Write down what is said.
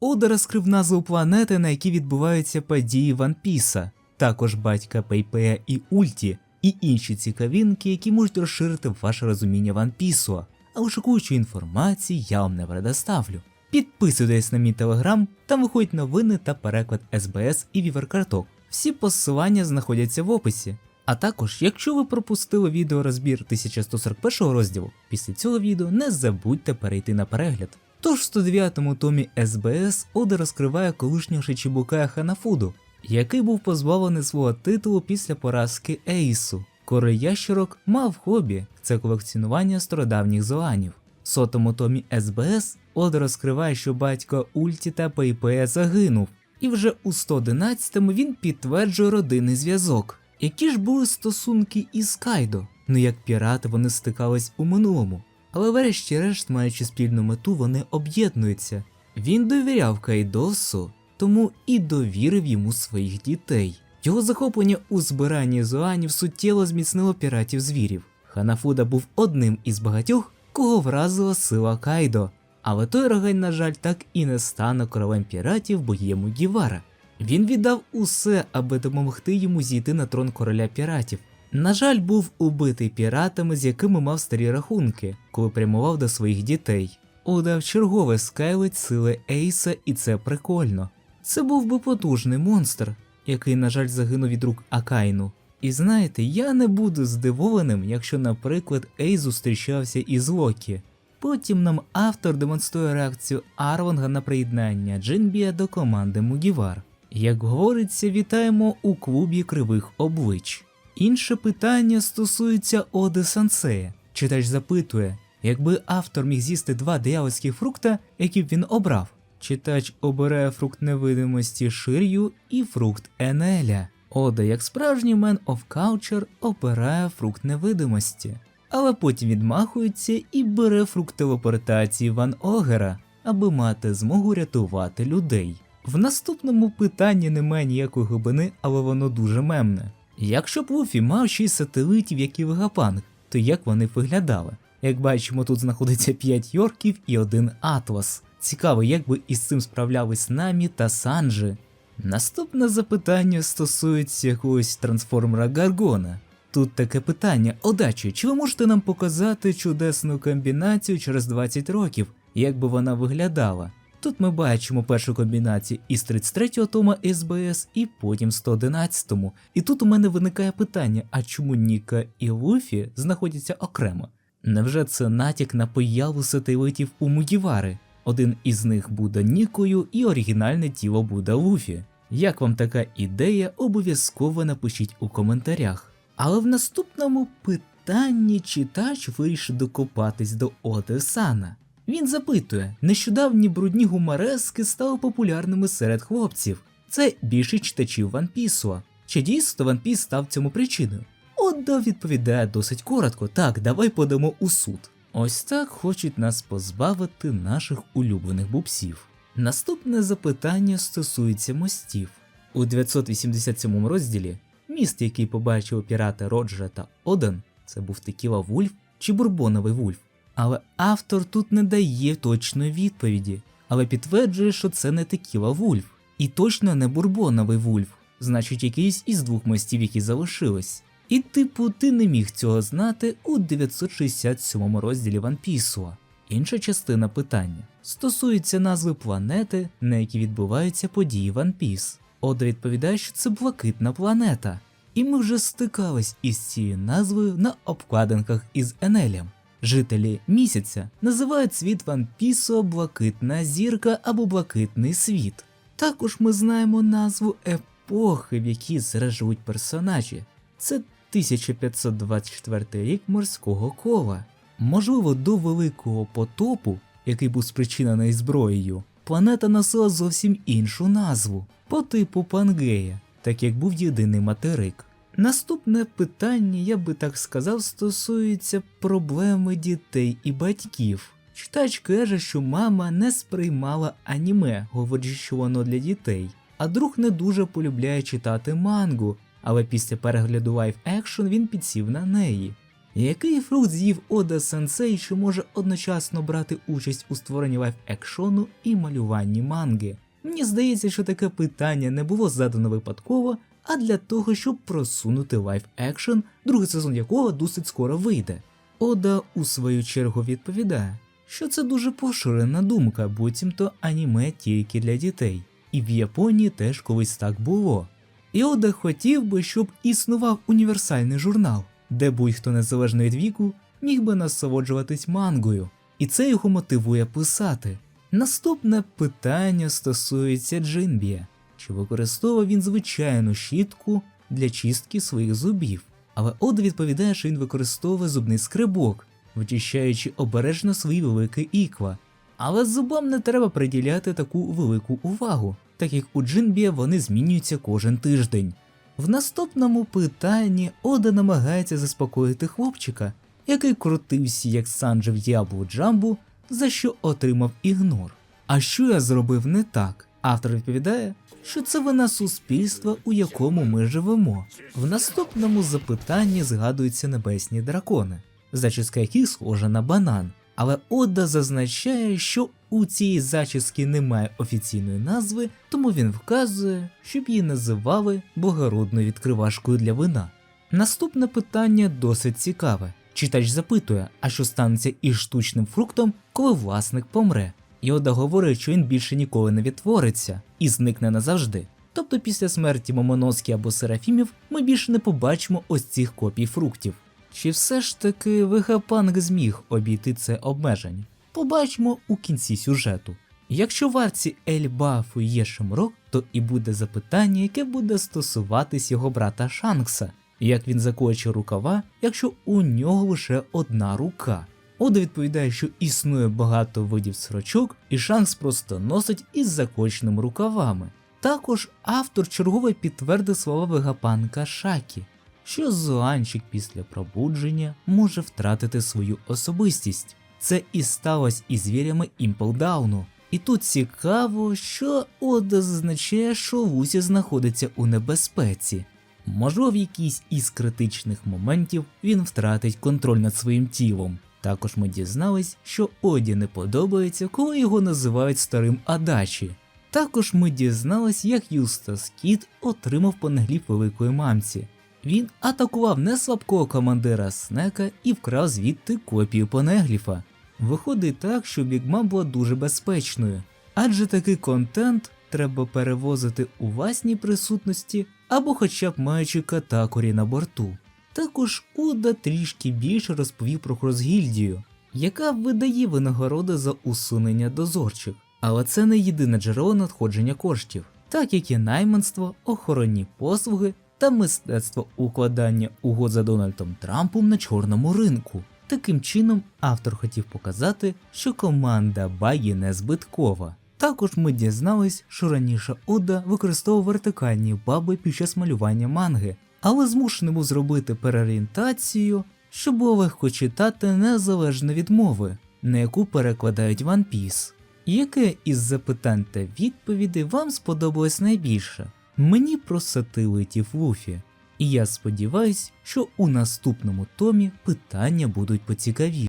Ода розкрив назву планети, на якій відбуваються події Ван Піса, також батька Пейпея і Ульті, і інші цікавинки, які можуть розширити ваше розуміння Ван Пісу. Але шокуючу інформацію я вам не предоставлю. Підписуйтесь на мій телеграм, там виходять новини та переклад СБС і віверкарток. Всі посилання знаходяться в описі. А також, якщо ви пропустили відеорозбір 1141 розділу, після цього відео не забудьте перейти на перегляд. Тож в 109-му томі СБС Ода розкриває колишнього Шичібукая Ханафуду, який був позбавлений свого титулу після поразки Ейсу. Король ящерок мав хобі це колекціонування стародавніх зоанів. В сотому томі СБС Ода розкриває, що батько Ульті та Пейпея загинув, і вже у 111-му він підтверджує родинний зв'язок. Які ж були стосунки із Кайдо? Ну як пірати вони стикались у минулому. Але врешті-решт, маючи спільну мету, вони об'єднуються. Він довіряв Кайдосу, тому і довірив йому своїх дітей. Його захоплення у збиранні зоанів суттєво зміцнило піратів звірів. Ханафуда був одним із багатьох, кого вразила сила Кайдо. Але той рогань, на жаль, так і не стане королем піратів, бо є Мугівара. Він віддав усе, аби допомогти йому зійти на трон короля піратів. На жаль, був убитий піратами, з якими мав старі рахунки, коли прямував до своїх дітей. Удав чергове скайлить сили Ейса, і це прикольно. Це був би потужний монстр, який, на жаль, загинув від рук Акайну. І знаєте, я не буду здивованим, якщо, наприклад, Ей зустрічався із Локі. Потім нам автор демонструє реакцію Арванга на приєднання Джинбія до команди Мугівар. Як говориться, вітаємо у клубі кривих облич. Інше питання стосується Оди Сансея. Читач запитує, якби автор міг з'їсти два диявольських фрукта, які б він обрав. Читач обирає фрукт невидимості Шир'ю і фрукт Енеля. Ода, як справжній мен of Culture, обирає фрукт невидимості, але потім відмахується і бере фрукт телепортації Ван Огера, аби мати змогу рятувати людей. В наступному питанні немає ніякої глибини, але воно дуже мемне. Якщо б Луфі мав 6 сателитів, як і Вегапанк, то як вони виглядали? Як бачимо, тут знаходиться 5 Йорків і один Атлас. Цікаво, як би із цим справлялись Намі та Санджи. Наступне запитання стосується якогось трансформера Гаргона. Тут таке питання: Одачі, чи ви можете нам показати чудесну комбінацію через 20 років, як би вона виглядала? Тут ми бачимо першу комбінацію із 33-го тома СБС і потім 111-му. І тут у мене виникає питання: а чому Ніка і Луфі знаходяться окремо? Невже це натяк на появу сателитів у Мугівари? Один із них буде Нікою, і оригінальне тіло буде Луфі. Як вам така ідея, обов'язково напишіть у коментарях. Але в наступному питанні читач вирішив докопатись до Оде Сана. Він запитує, нещодавні брудні гуморески стали популярними серед хлопців. Це більше читачів Ван Пісу. Чи дійсно Ван Піс став цьому причиною? Ода відповідає досить коротко, так, давай подамо у суд. Ось так хочуть нас позбавити наших улюблених бубсів. Наступне запитання стосується мостів. У 987 розділі міст, який побачив пірати Роджера та Оден, це був Текіла Вульф чи Бурбоновий Вульф. Але автор тут не дає точної відповіді, але підтверджує, що це не Текіла Вульф, і точно не Бурбоновий Вульф, значить якийсь із двох мостів, які залишились. І типу, ти не міг цього знати у 967 розділі Ван Пісу. Інша частина питання стосується назви планети, на якій відбуваються події Ван Піс. Ода відповідає, що це блакитна планета, і ми вже стикались із цією назвою на обкладинках із Енелем. Жителі місяця називають світ Ван Пісу блакитна зірка або блакитний світ. Також ми знаємо назву епохи, в якій зараз персонажі. Це 1524 рік морського кола. Можливо, до великого потопу, який був спричинений зброєю, планета носила зовсім іншу назву по типу Пангея, так як був єдиний материк. Наступне питання, я би так сказав, стосується проблеми дітей і батьків. Читач каже, що мама не сприймала аніме, говорячи, що воно для дітей, а друг не дуже полюбляє читати мангу, але після перегляду лайв екшн він підсів на неї. Який фрукт з'їв Ода Сенсей, що може одночасно брати участь у створенні лайф-екшону і малюванні манги? Мені здається, що таке питання не було задано випадково, а для того, щоб просунути лайф-екшен, другий сезон якого досить скоро вийде. Ода у свою чергу відповідає, що це дуже поширена думка, буцімто аніме тільки для дітей, і в Японії теж колись так було. І Ода хотів би, щоб існував універсальний журнал, де будь-хто незалежно від віку міг би насолоджуватись мангою, і це його мотивує писати. Наступне питання стосується Джинбія. Чи використовував він звичайну щітку для чистки своїх зубів? Але Ода відповідає, що він використовує зубний скребок, вичищаючи обережно свої великі ікла. Але зубам не треба приділяти таку велику увагу, так як у Джинбія вони змінюються кожен тиждень. В наступному питанні Ода намагається заспокоїти хлопчика, який крутився як Санджи в Яблу Джамбу, за що отримав ігнор. А що я зробив не так? Автор відповідає, що це вина суспільства, у якому ми живемо. В наступному запитанні згадуються небесні дракони, зачіска яких схожа на банан. Але Ода зазначає, що у цієї зачіски немає офіційної назви, тому він вказує, щоб її називали богородною відкривашкою для вина. Наступне питання досить цікаве. Читач запитує, а що станеться із штучним фруктом, коли власник помре. Йода говорить, що він більше ніколи не відтвориться і зникне назавжди. Тобто після смерті Момоноски або Серафімів ми більше не побачимо ось цих копій фруктів. Чи все ж таки Вегапанк зміг обійти це обмеження? Побачимо у кінці сюжету. Якщо в арці Ельбафу є Шимрок, то і буде запитання, яке буде стосуватись його брата Шанкса, як він закоче рукава, якщо у нього лише одна рука. Ода відповідає, що існує багато видів сорочок, і Шанкс просто носить із закоченими рукавами. Також автор чергово підтвердив слова вегапанка Шакі, що Зуанчик після пробудження може втратити свою особистість. Це і сталося із звірями Імплдауну. І тут цікаво, що Ода зазначає, що Лусі знаходиться у небезпеці. Можливо, в якійсь із критичних моментів він втратить контроль над своїм тілом. Також ми дізнались, що Оді не подобається, коли його називають старим Адачі. Також ми дізнались, як Юстас Кіт отримав понегліп великої мамці. Він атакував неслабкого командира Снека і вкрав звідти копію понегліфа. Виходить так, що Бігмам була дуже безпечною, адже такий контент треба перевозити у власній присутності або хоча б маючи катакорі на борту. Також Уда трішки більше розповів про Кросгільдію, яка видає винагороди за усунення дозорчих. Але це не єдине джерело надходження коштів, так як і найманство, охоронні послуги та мистецтво укладання угод за Дональдом Трампом на чорному ринку. Таким чином, автор хотів показати, що команда Багі не збиткова. Також ми дізнались, що раніше Ода використовував вертикальні баби під час малювання манги, але змушений зробити переорієнтацію, щоб було легко читати незалежно від мови, на яку перекладають One Piece. Яке із запитань та відповідей вам сподобалось найбільше? Мені про сателитів Луфі. І я сподіваюсь, що у наступному томі питання будуть поцікавіші.